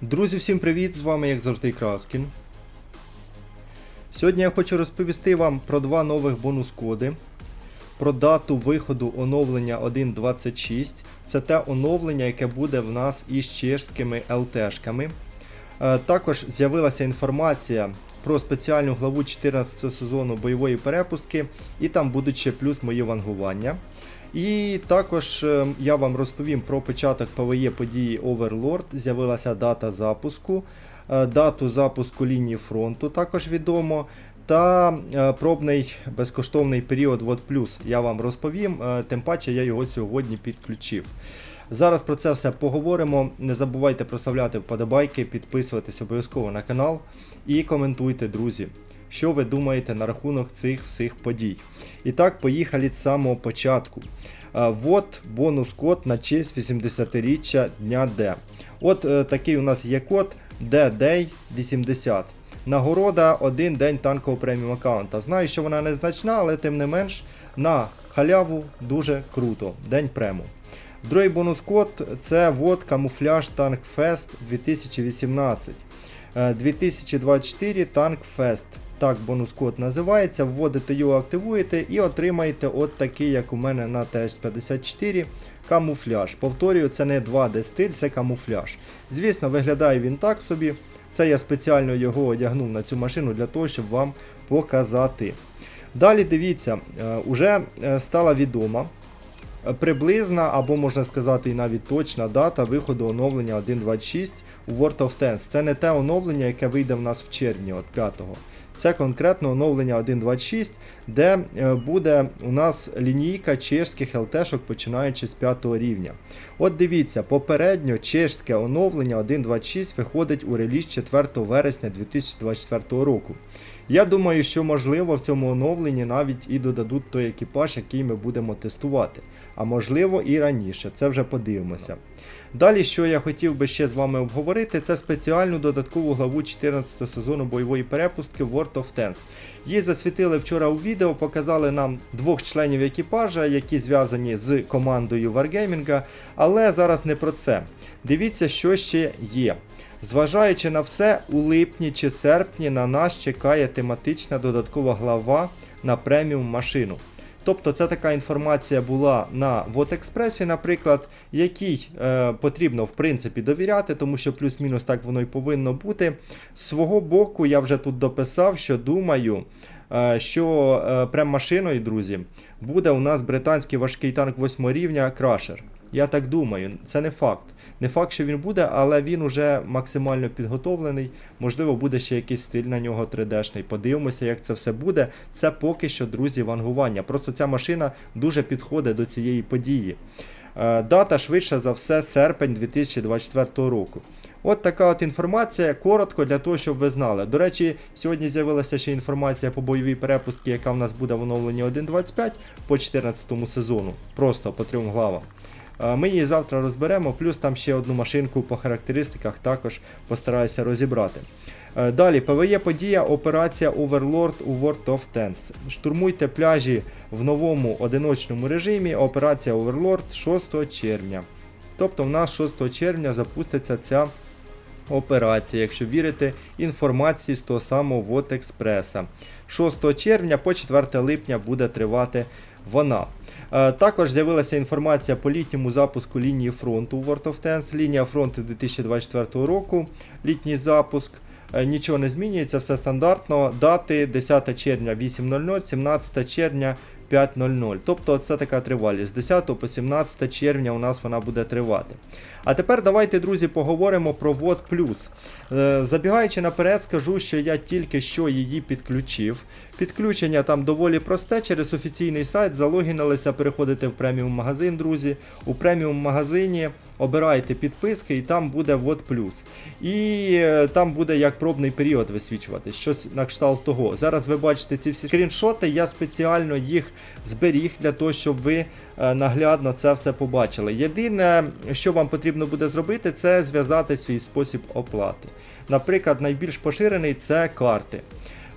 Друзі, всім привіт! З вами, як завжди, Краскін. Сьогодні я хочу розповісти вам про два нових бонус-коди, про дату виходу оновлення 1.26. Це те оновлення, яке буде в нас із чешськими ЛТшками. Е, Також з'явилася інформація про спеціальну главу 14 сезону бойової перепустки, і там будуть ще плюс мої вангування. І також е, я вам розповім про початок ПВЕ події Overlord. З'явилася дата запуску, е, дату запуску лінії фронту також відомо. Та е, пробний безкоштовний період Вот Плюс я вам розповім, тим паче я його сьогодні підключив. Зараз про це все поговоримо. Не забувайте проставляти вподобайки, підписуватись обов'язково на канал і коментуйте, друзі, що ви думаєте на рахунок цих всіх подій. І так, поїхали з самого початку. Вот бонус-код на честь 80-річчя Дня Д. От е, такий у нас є код DDay 80. Нагорода один день танкового преміум аккаунта. Знаю, що вона незначна, але тим не менш на халяву дуже круто. День прему. Другий бонус-код це вот камуфляж Танк Фест 2018. Е, 2024 Танк Фест. Так бонус-код називається. Вводите його, активуєте і отримаєте от такий, як у мене на ТС-54 камуфляж. Повторюю, це не 2D стиль, це камуфляж. Звісно, виглядає він так собі. Це я спеціально його одягнув на цю машину для того, щоб вам показати. Далі дивіться, е, уже е, стала відома е, приблизна, або можна сказати, і навіть точна дата виходу оновлення 1.26 у World of Tanks. Це не те оновлення, яке вийде в нас в червні, от 5-го. Це конкретно оновлення 1.26, де е, буде у нас лінійка чешських ЛТшок, починаючи з 5 рівня. От дивіться, попередньо чешське оновлення 1.26 виходить у реліз 4 вересня 2024 року. Я думаю, що можливо в цьому оновленні навіть і додадуть той екіпаж, який ми будемо тестувати. А можливо і раніше, це вже подивимося. Далі, що я хотів би ще з вами обговорити, це спеціальну додаткову главу 14 сезону бойової перепустки World of Tanks. Її засвітили вчора у відео, показали нам двох членів екіпажа, які зв'язані з командою Wargaming, але зараз не про це. Дивіться, що ще є. Зважаючи на все, у липні чи серпні на нас чекає тематична додаткова глава на преміум машину. Тобто це така інформація була на Вотекспресі, наприклад, якій е, потрібно в принципі довіряти, тому що плюс-мінус так воно і повинно бути. З свого боку, я вже тут дописав, що думаю, е, що е, прем-машиною, друзі, буде у нас британський важкий танк 8 рівня Крашер. Я так думаю, це не факт. Не факт, що він буде, але він уже максимально підготовлений. Можливо, буде ще якийсь стиль на нього 3D-шний. Подивимося, як це все буде. Це поки що, друзі, вангування. Просто ця машина дуже підходить до цієї події. Е, Дата швидше за все серпень 2024 року. От така от інформація, коротко для того, щоб ви знали. До речі, сьогодні з'явилася ще інформація по бойовій перепустці, яка в нас буде в оновленні 1.25 по 14 сезону. Просто по трьом главам. Ми її завтра розберемо, плюс там ще одну машинку по характеристиках також постараюся розібрати. Е, Далі, ПВЕ подія, операція Overlord у World of Tanks. Штурмуйте пляжі в новому одиночному режимі. Операція Overlord 6 червня. Тобто в нас 6 червня запуститься ця операція, якщо вірити інформації з того самого Вотекспреса. 6 червня по 4 липня буде тривати вона. Е, Також з'явилася інформація по літньому запуску лінії фронту у World of Tanks. Лінія фронту 2024 року, літній запуск. Е, Нічого не змінюється, все стандартно. Дати 10 червня 8.00, 17 червня 5.00. Тобто це така тривалість. З 10 по 17 червня у нас вона буде тривати. А тепер давайте, друзі, поговоримо про вод Plus. Е, Забігаючи наперед, скажу, що я тільки що її підключив. Підключення там доволі просте. Через офіційний сайт залогінилися, переходите в преміум магазин, друзі. У преміум магазині обираєте підписки і там буде VOD Plus. І е, там буде як пробний період висвічувати, щось на кшталт того. Зараз ви бачите ці всі скріншоти, я спеціально їх зберіг для того, щоб ви е, наглядно це все побачили. Єдине, що вам потрібно буде зробити, це зв'язати свій спосіб оплати. Наприклад, найбільш поширений це карти.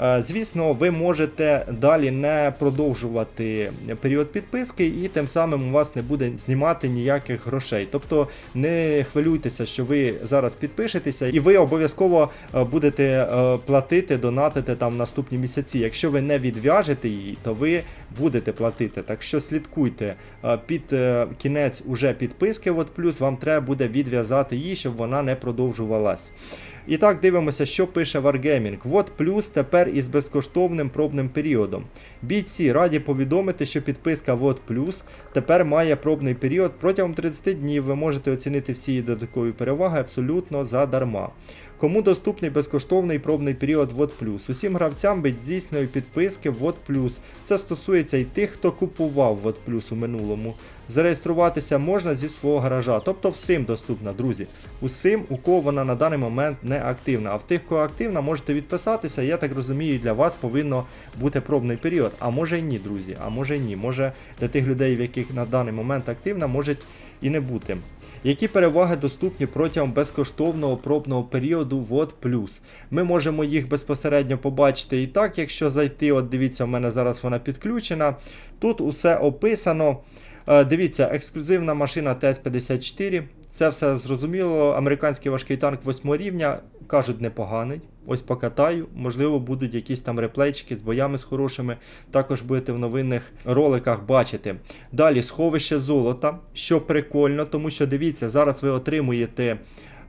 Е, Звісно, ви можете далі не продовжувати період підписки, і тим самим у вас не буде знімати ніяких грошей. Тобто не хвилюйтеся, що ви зараз підпишетеся, і ви обов'язково е, будете е, платити, донатити там наступні місяці. Якщо ви не відв'яжете її, то ви будете платити. Так що слідкуйте під кінець уже підписки. От плюс вам треба буде відв'язати її, щоб вона не продовжувалась. І так дивимося, що пише Wargaming. Вот плюс тепер із безкоштовним пробним періодом. Бійці раді повідомити, що підписка Вот плюс тепер має пробний період. Протягом 30 днів ви можете оцінити всі її додаткові переваги абсолютно задарма. Кому доступний безкоштовний пробний період Вот? Усім гравцям без здійсної підписки Вот. Це стосується і тих, хто купував Вот у минулому. Зареєструватися можна зі свого гаража, тобто всім доступна, друзі. Усім, у кого вона на даний момент не активна. А в тих, кого активна, можете відписатися. Я так розумію, для вас повинно бути пробний період. А може і ні, друзі, а може і ні. Може для тих людей, в яких на даний момент активна, може і не бути. Які переваги доступні протягом безкоштовного пробного періоду вод Плюс? Ми можемо їх безпосередньо побачити і так, якщо зайти, от дивіться, в мене зараз вона підключена. Тут усе описано. Е, Дивіться, ексклюзивна машина ТС-54. Це все зрозуміло. Американський важкий танк 8 рівня. Кажуть, непоганий. Ось покатаю. Можливо, будуть якісь там реплейчики з боями з хорошими. Також будете в новинних роликах бачити. Далі сховище золота, що прикольно, тому що дивіться, зараз ви отримуєте.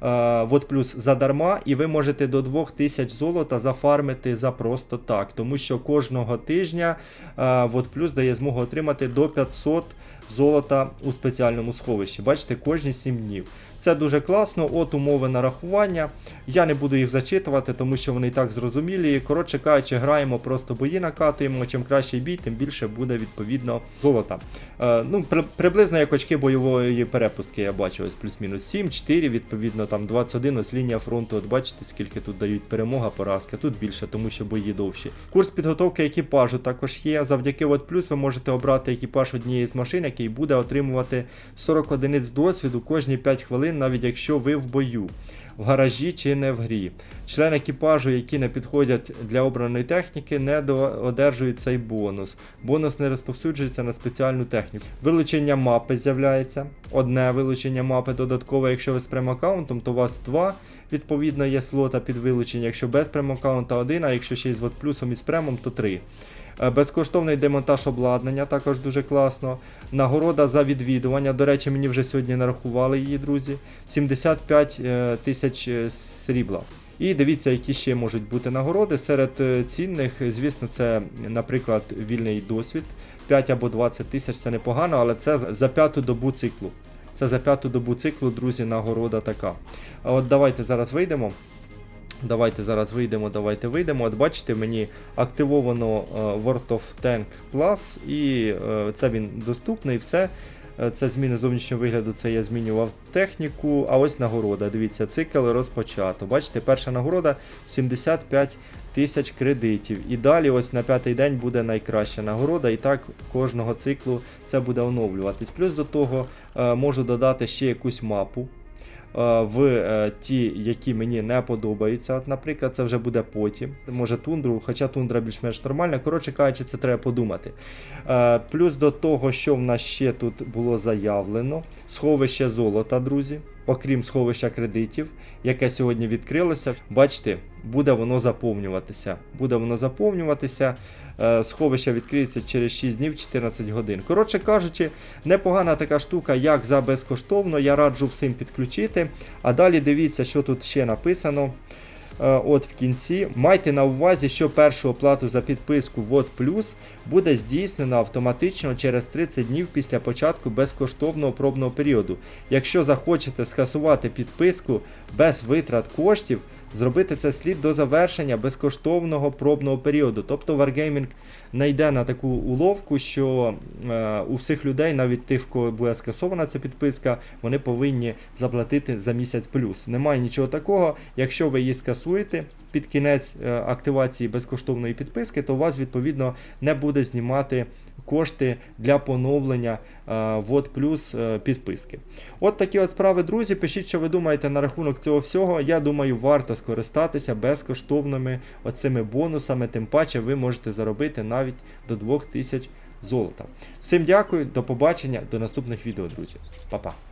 Е, Вот плюс задарма, і ви можете до 2000 золота зафармити за просто так, тому що кожного тижня е, Вот плюс дає змогу отримати до 500 золота у спеціальному сховищі. Бачите, кожні 7 днів. Це дуже класно. От умови нарахування. Я не буду їх зачитувати, тому що вони і так зрозумілі. Коротше кажучи, граємо просто бої, накатуємо. Чим кращий бій, тим більше буде відповідно золота. Е, ну, при, приблизно як очки бойової перепустки я бачу, ось плюс-мінус 7, 4, відповідно, там 21, ось лінія фронту. От бачите, скільки тут дають перемога, поразки. Тут більше, тому що бої довші. Курс підготовки екіпажу також є. Завдяки от плюс ви можете обрати екіпаж однієї з машин, який буде отримувати 40 одиниць досвіду кожні 5 хвилин, навіть якщо ви в бою. В гаражі чи не в грі. Члени екіпажу, які не підходять для обраної техніки, не одержують цей бонус. Бонус не розповсюджується на спеціальну техніку. Вилучення мапи з'являється. Одне вилучення мапи додаткове, якщо ви з прем-аккаунтом, то у вас два. Відповідно, є слота під вилучення. Якщо без прем-аккаунта один, а якщо ще й з вот плюсом і з премом, то три. Е, Безкоштовний демонтаж обладнання, також дуже класно. Нагорода за відвідування. До речі, мені вже сьогодні нарахували її, друзі. 75 е, тисяч е, срібла. І дивіться, які ще можуть бути нагороди. Серед цінних, звісно, це, наприклад, вільний досвід. 5 або 20 тисяч це непогано, але це за п'яту добу циклу. Це за п'яту добу циклу, друзі, нагорода така. От давайте зараз вийдемо. Давайте зараз вийдемо, давайте вийдемо. От бачите, мені активовано е, World of Tank Plus, і е, це він доступний, все. Е, Це зміни зовнішнього вигляду, це я змінював техніку. А ось нагорода. Дивіться, цикл розпочато. Бачите, перша нагорода 75 тисяч кредитів. І далі, ось на п'ятий день буде найкраща нагорода. І так кожного циклу це буде оновлюватись. Плюс до того можу додати ще якусь мапу в е, ті, які мені не подобаються. От, наприклад, це вже буде потім. Може тундру, хоча тундра більш-менш нормальна. Коротше кажучи, це треба подумати. Е, Плюс до того, що в нас ще тут було заявлено, сховище золота, друзі. Окрім сховища кредитів, яке сьогодні відкрилося, бачите, буде воно заповнюватися. Буде воно заповнюватися. Е, Сховище відкриється через 6 днів 14 годин. Коротше кажучи, непогана така штука, як за безкоштовно. Я раджу всім підключити. А далі дивіться, що тут ще написано. Е, От в кінці майте на увазі, що першу оплату за підписку ВОД Плюс буде здійснена автоматично через 30 днів після початку безкоштовного пробного періоду. Якщо захочете скасувати підписку без витрат коштів, зробити це слід до завершення безкоштовного пробного періоду. Тобто Wargaming не йде на таку уловку, що е, у всіх людей, навіть тих, в кого буде скасована ця підписка, вони повинні заплатити за місяць плюс. Немає нічого такого. Якщо ви її скасуєте під кінець е, активації безкоштовної підписки, то у вас відповідно не буде знімати кошти для поновлення е, Вот Плюс е, підписки. От такі от справи, друзі. Пишіть, що ви думаєте на рахунок цього всього. Я думаю, варто скористатися безкоштовними оцими бонусами. Тим паче ви можете заробити навіть до 2000 золота. Всім дякую, до побачення, до наступних відео, друзі. Па-па.